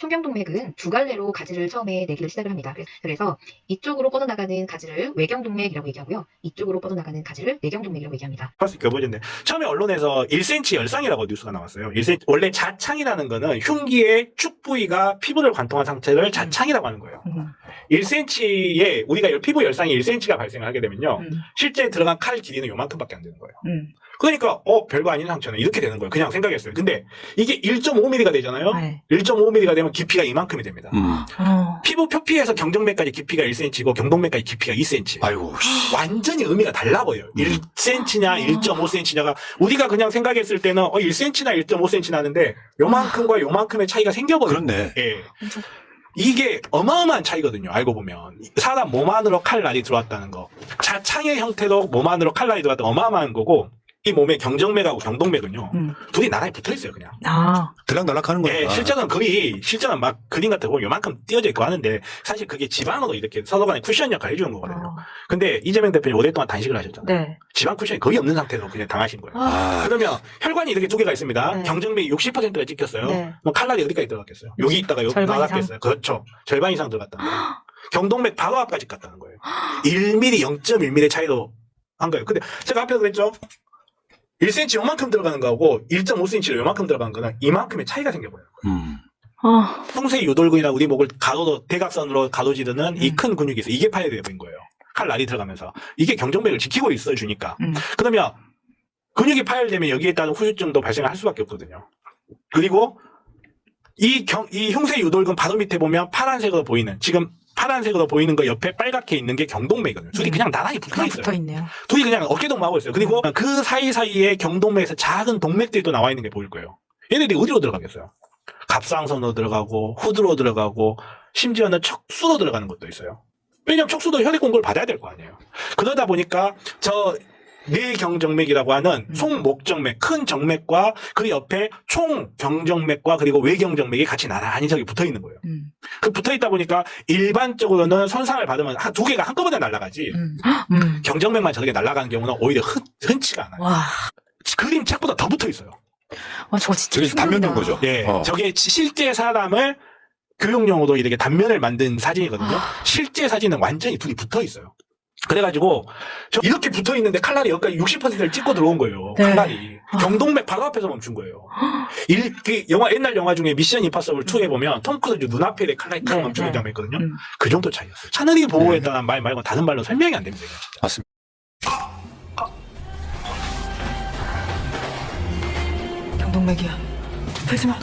청경동맥은 두 갈래로 가지를 처음에 내기를 시작을 합니다. 그래- 그래서 이쪽으로 뻗어나가는 가지를 외경동맥이라고 얘기하고요. 이쪽으로 뻗어나가는 가지를 내경동맥이라고 얘기합니다. 있게 보여졌네. 처음에 언론에서 1cm 열상이라고 뉴스가 나왔어요. 1cm, 원래 자창이라는 거는 흉기의 축 부위가 피부를 관통한 상태를 자창이라고 하는 거예요. 음. 1cm에 우리가 열- 피부 열상이 1cm가 발생을 하게 되면요. 음. 실제 들어간 칼 길이는 요만큼밖에 안 되는 거예요. 음. 그러니까 어 별거 아닌 상처는 이렇게 되는 거예요. 그냥 생각했어요. 근데 이게 1.5mm가 되잖아요. 네. 1.5mm가 되면 깊이가 이만큼이 됩니다. 음. 어. 피부 표피에서 경정맥까지 깊이가 1cm고 경동맥까지 깊이가 2cm. 아이고, 씨. 완전히 의미가 달라 보여요. 1cm냐 1.5cm냐가 우리가 그냥 생각했을 때는 어 1cm나 1.5cm 나는데 요만큼과 요만큼의 차이가 생겨버려요. 그렇네. 예. 엄청- 이게 어마어마한 차이거든요. 알고 보면 사람 몸 안으로 칼날이 들어왔다는 거. 자창의 형태로 몸 안으로 칼날이 들어왔다 어마어마한 거고 이 몸의 경정맥하고 경동맥은요. 음. 둘이 나란히 붙어 있어요, 그냥. 아. 들락날락 하는 예. 실제는 거의, 실제는 막 그림 같은 거 보면 요만큼 띄어져 있고 하는데, 사실 그게 지방으로 이렇게 서로 간에 쿠션 역할을 해주는 거거든요. 어. 근데 이재명 대표님 오랫동안 단식을 하셨잖아요. 네. 지방 쿠션이 거의 없는 상태로 그냥 당하신 거예요. 아, 그러면 혈관이 이렇게 두 개가 있습니다. 네. 경정맥이 60%가 찍혔어요. 네. 뭐 칼날이 어디까지 들어갔겠어요? 여기 있다가 여기 나갔겠어요. 그렇죠. 절반 이상 들어갔다는 거예요. 경동맥 바로 앞까지 갔다는 거예요. 1mm, 0.1mm 차이로 한 거예요. 근데 제가 앞에서 그랬죠? 1cm 요만큼 들어가는 거하고 1.5cm로 요만큼 들어가는 거는 이만큼의 차이가 생겨버려요. 음. 아. 풍세 유돌근이나 우리 목을 가로로 대각선으로 가로지르는 이 음. 큰 근육이 있어요. 이게 파열되어 버린 거예요. 칼 날이 들어가면서 이게 경정맥을 지키고 있어 주니까. 음. 그러면 근육이 파열되면 여기에 따른 후유증도 발생할 수밖에 없거든요. 그리고 이 경, 이 흉쇄 유돌근 바로 밑에 보면 파란색으로 보이는 지금 파란색으로 보이는 거 옆에 빨갛게 있는 게 경동맥이거든요. 둘이 음. 그냥 나란히 붙어 있어요. 붙어 있네요. 둘이 그냥 어깨동무하고 있어요. 그리고 그 사이사이에 경동맥에서 작은 동맥들이 또 나와 있는 게 보일 거예요. 얘네들이 어디로 들어가겠어요? 갑상선으로 들어가고 후드로 들어가고 심지어는 척수로 들어가는 것도 있어요. 왜냐면 척수도 혈액 공급을 받아야 될 거 아니에요. 그러다 보니까 저 뇌경정맥이라고 하는 음. 송목정맥, 큰 정맥과 그 옆에 총경정맥과 그리고 외경정맥이 같이 나란히 저기 붙어 있는 거예요. 음. 그 붙어 있다 보니까 일반적으로는 손상을 받으면 한 두 개가 한꺼번에 날아가지. 음. 음. 경정맥만 저렇게 날아가는 경우는 오히려 흔, 흔치가 않아요. 와. 그림 책보다 더 붙어 있어요. 와, 저거 진짜 저게 단면 된 충격이다. 거죠. 예. 어. 저게 지- 실제 사람을 교육용으로 이렇게 단면을 만든 사진이거든요. 실제 사진은 완전히 둘이 붙어 있어요. 그래가지고 저 이렇게 붙어 있는데 칼날이 여기까지 60%를 찍고 들어온 거예요. 네. 칼날이 아. 경동맥 바로 앞에서 멈춘 거예요. 일, 그 영화 옛날 영화 중에 미션 임파서블 2에 보면 톰 크루즈 눈앞에 이렇게 칼날이 딱 네, 멈추는 네. 장면 있거든요. 음. 그 정도 차이였어요. 차너리 보호했다는 말 말고 다른 말로 설명이 안 됩니다. 이거 진짜. 맞습니다. 경동맥이야. 되지 마.